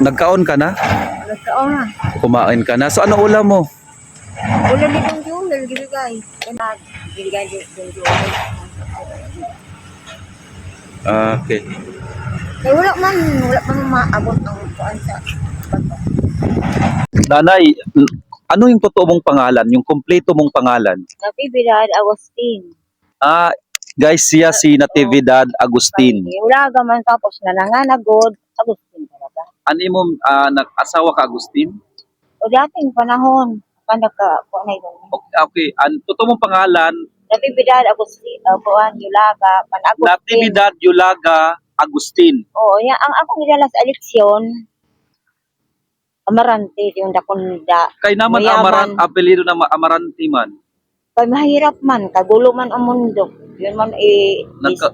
Nagkaon ka na? Nagkaon na. Kumain ka na. So ano ulam mo? Ulan din yung jumel, gibigay. Kaya gibigay yung jumel. Ah, okay. Kaya wala man, wala man maabot ang kuan sa bato. Nanay, ano yung totoo mong pangalan? Yung kompleto mong pangalan? Nabibigay Agustin. Ah, guys, siya si Natividad Agustin. Wala ka man tapos nananganagod. Agustin. Ano mo ah, nag-asawa ka Agustin? O dating panahon, ka, kuan na yun. Okay, okay. Ang totoo mong pangalan, Nabibigay Agustin, uh, kuan, Yulaga, pan Agustin. Natividad Yulaga Agustin. Oo, ya, ang akong nilala sa eleksyon, Amarante, yung dakunda. Kay naman Mayaman. Amaran, apelido na ma- Amaranti man. Kay mahirap man, kagulo man ang mundo. Yun man eh, Nagka,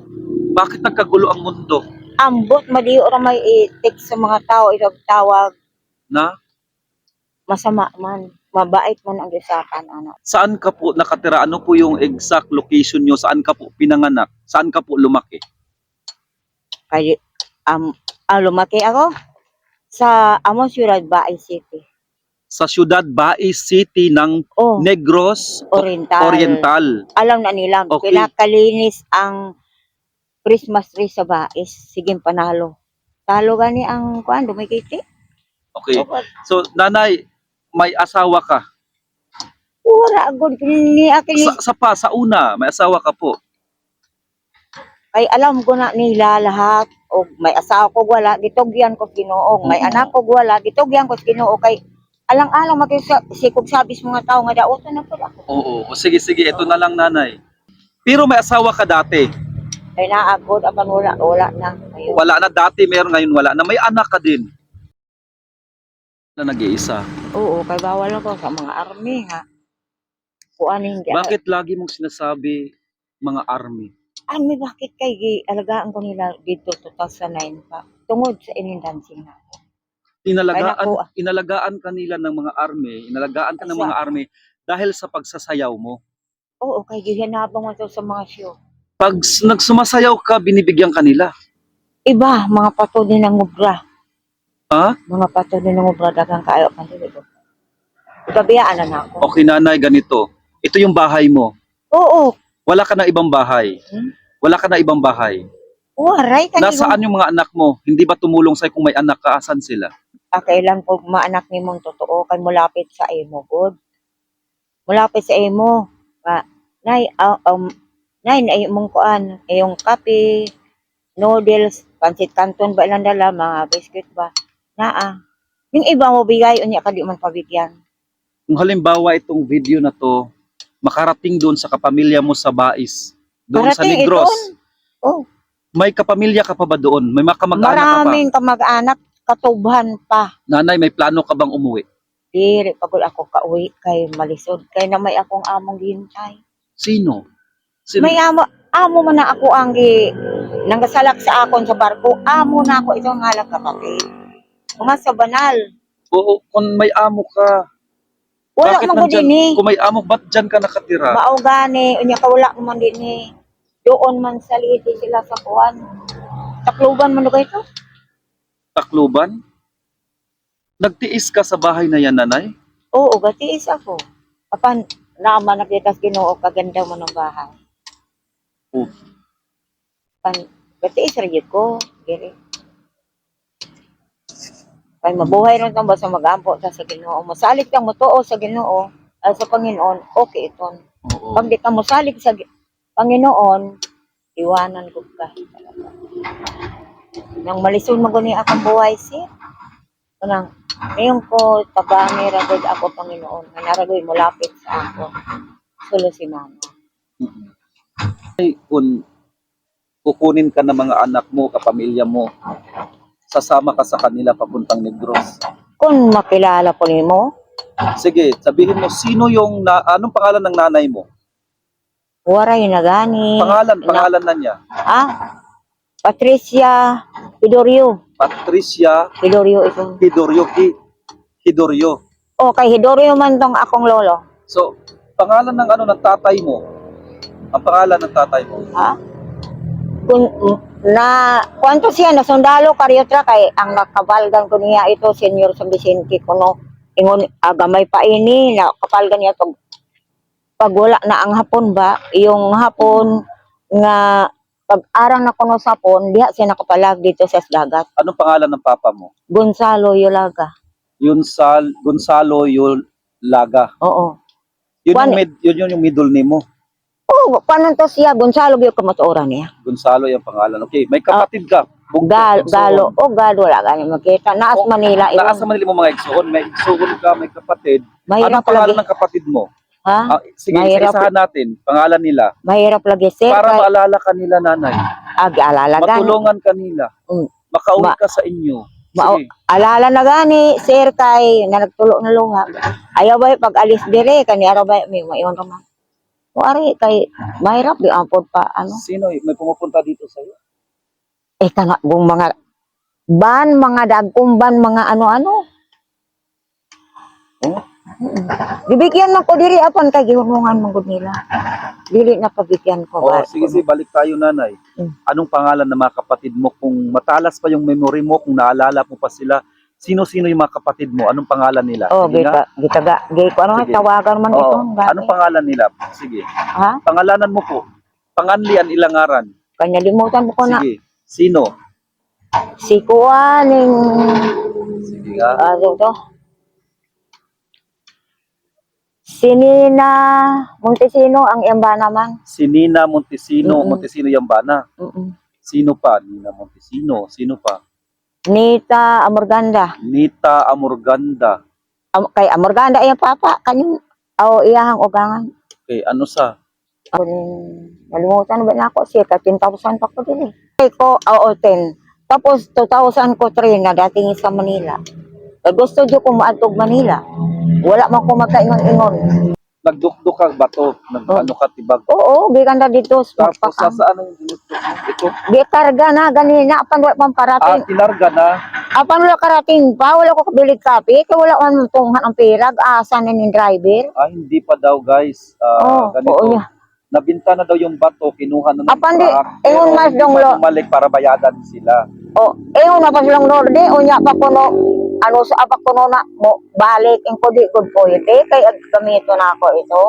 bakit nagkagulo ang mundo? Ambot madiyo ra may i-text sa mga tao itong tawag Na masama man mabait man ang gisakan ana saan ka po nakatira? Ano po yung exact location nyo? Saan ka po pinanganak? Saan ka po lumaki? kay um ah, lumaki ako sa amo Ciudad Baay City Sa siyudad Bais City ng oh Negros Oriental. Oriental. alam na nila Okay. pinakalinis ang Christmas tree sa Bais sige panalo talo gani ang kuan dumikiti Okay. So, nanay, may asawa ka. wala gud ni akin Sa, sa pa, sa una, may asawa ka po. Kay alam ko na nila lahat o may asawa ko wala gitugyan ko Ginoo may Mm. anak ko wala gitugyan ko Ginoo kay alang-alang makisa sikog sabis mga tao nga daoton na pud ako Oo. O, sige, sige. Ito na lang, nanay. Pero may asawa ka dati. Kay naagod apan wala wala na Ayun. Wala na dati, meron ngayon wala na. May anak ka din. Na nag-iisa. oo kay bawal ako sa mga army ha kuanin di Bakit lagi mong sinasabi mga army? army bakit kay alagaan ko nila dito 2009 pa tungod sa ining dancing na Inalagaan, Ay, naku. inalagaan ka nila ng mga army, inalagaan ka ng mga army dahil sa pagsasayaw mo. oo kay gihinabang mo to sa mga show Pag nagsumasayaw ka, binibigyan ka nila. iba mga pato din ng ubra Ha? mga pato din ng ubra dagang kaayo kan dito Gabiyaan na ako. Okay, nanay, ganito. Ito yung bahay mo. Oo, Wala ka na ibang bahay. Hmm? Wala ka na ibang bahay. waray ka Nasaan yung mga anak mo? Hindi ba tumulong sa'yo kung may anak ka? Asan sila? Ah, kailan po maanak ni mong totoo kay mulapit sa imo good. Mulapit sa imo. Ah, nay, ah, um, nay, nay mong kuan, yung kape, noodles, pansit canton ba ilang dala, mga biscuit ba? Naa. Yung iba mo bigay, unya ka di man pabigyan. Kung halimbawa itong video na to, makarating doon sa kapamilya mo sa Bais, doon sa Parating Negros, iton. Oh, may kapamilya ka pa ba doon? May makamag-anak ka pa? maraming kamag-anak, katubhan pa. Nanay, may plano ka bang umuwi? Diri pagod ako kauwi kay malisod kay na may akong among gihintay. Sino? Sino? May amo amo man na ako ang gi nanggasalak sa akon sa barko. Amo na ako itong halak kapatid. Mga sa banal. Oo, kung may amo ka, Wala bakit man ko nandyan- din eh. Kung may amo, ba't dyan ka nakatira? Mao gani unya ka wala man din eh. Doon man sa liti sila sa kuan. Takluban man ba ito? Takluban? Nagtiis ka sa bahay na yan, nanay? Oo, gatiis ako. Apan naman nakita sa Ginoo kaganda mo ng bahay. Oo. Pan gatiis ra gyud ko, diri. Kay mabuhay ron tang basta magampo ta sa Ginoo. Mosalig kang motuo sa Ginoo, ay sa Panginoon, okay iton. Oo. Pag di ka mosalig sa Gi- Panginoon, iwanan ko ka. Nang malisod mo gani akong buhay si Nang ngayon ko tabani ra gud ako Panginoon, nga naragoy mo lapit sa ako. Sulo si mama. Ay, kung kukunin ka ng mga anak mo, kapamilya mo, sasama ka sa kanila papuntang Negros. Kung makilala po nimo, Sige, sabihin mo, sino yung, na, anong pangalan ng nanay mo? waray na gani. Pangalan, pangalan na niya. Ah, Patricia Hidorio. Patricia Hidorio itong. Hidorio. Hi- Hidorio. Oh, kay Hidorio man tong akong lolo. So, pangalan ng ano ng tatay mo? Ang pangalan ng tatay mo? Ha? Kung mm, na kwanto siya na sundalo karyotra kay ang nakabalgan ko niya ito senior sa Vicente kuno ingon agamay pa ini na kapalgan niya to pag wala na ang hapon ba yung hapon nga pag arang na kuno sa hapon diha siya nakapalag dito sa dagat Anong pangalan ng papa mo? Gonzalo Yolaga Yun Sal, Gonzalo Yulaga. oo Yun Juan- yung, mid, yun, yun yung middle name mo. Oh paano to siya Gonzalo gyud ko matuoran niya Gonzalo yung pangalan. Okay, may kapatid ka. Bugto, Gal, igsoon. galo o galo wala gani makita naas Oh, Manila Taas sa Manila mo mga igsoon. May igsoon ka, may kapatid. mahirap Anong pangalan lagi ng kapatid mo? ha Ah, sige, Mahirap. isa-isahan natin. Pangalan nila. mahirap lagi sir Para maalala ka nila, nanay. ag alala gani Matulungan ka nila. Mm. Makauwi Ma- ka sa inyo. Ma- Sige. alala na gani sir kay na nagtulo na lunga ayaw ba pag alis dire kani araw ba may maiwan ka man o ari kay mahirap di ampod pa ano Sino may pumupunta dito sa iyo? eh kana bung mga ban mga dagkumban mga ano-ano Oh? Bibigyan man ko diri apan kay gihunungan man gud nila. Dili na pabigyan ko Oh, ba. sige, sige, balik tayo nanay. Mm. Anong pangalan ng mga kapatid mo? Kung matalas pa yung memory mo, kung naalala mo pa sila, sino-sino yung mga kapatid mo? Anong pangalan nila? Oh, Sige nga. gita gitaga gay ko ano Sige. tawagan man Oo. ito. Anong pangalan nila? Sige. Ha? Pangalanan mo po. Panganlian ilangaran. Kanya limutan mo ko na Sige. Sino? si Kuaning Sige nga. ano to? Si Nina Montesino ang iyamba naman. Si Nina Montesino, Mm-mm. Montesino Yambana. Mm-mm. Sino pa? Nina Montesino. Sino pa? Nita Amorganda. Nita Amorganda. Am, kay Amorganda iya papa kaning aw iyahang ugangan. Okay, ano sa? Rin, nalimutan ba na ako siya, ka 10,000 pa ko din eh. Ay ko, oo, 10. Tapos 2,000 ko 3 na dating sa Manila. Eh, gusto dyo kong maadtog Manila. Wala man ko magkaingon-ingon. Nagdukduk ka ba to? Nag, Oh. ano ka tibag? Oo, biganda dito sa Tapos sa magpakang. saan ang dinukduk mo? Ito. Na, ganina, apan wala pang Ah, parating. tinarga na. Apan wala karating pa, wala ko kabilig kapi, kaya wala man tunghan ang pirag, asa na ni driver. Ah, hindi pa daw guys. Ah, Oo, ganito. oo niya. Nabinta na daw yung bato, kinuha na ng Apan di, truck, pero mas hindi dong pa lo. bumalik para bayadan sila. O, eh, una pa silang norde, unya pa kuno, ano sa apa kuno na, mo, balik, ang kodi good po ite, kay ag gamito na ako ito.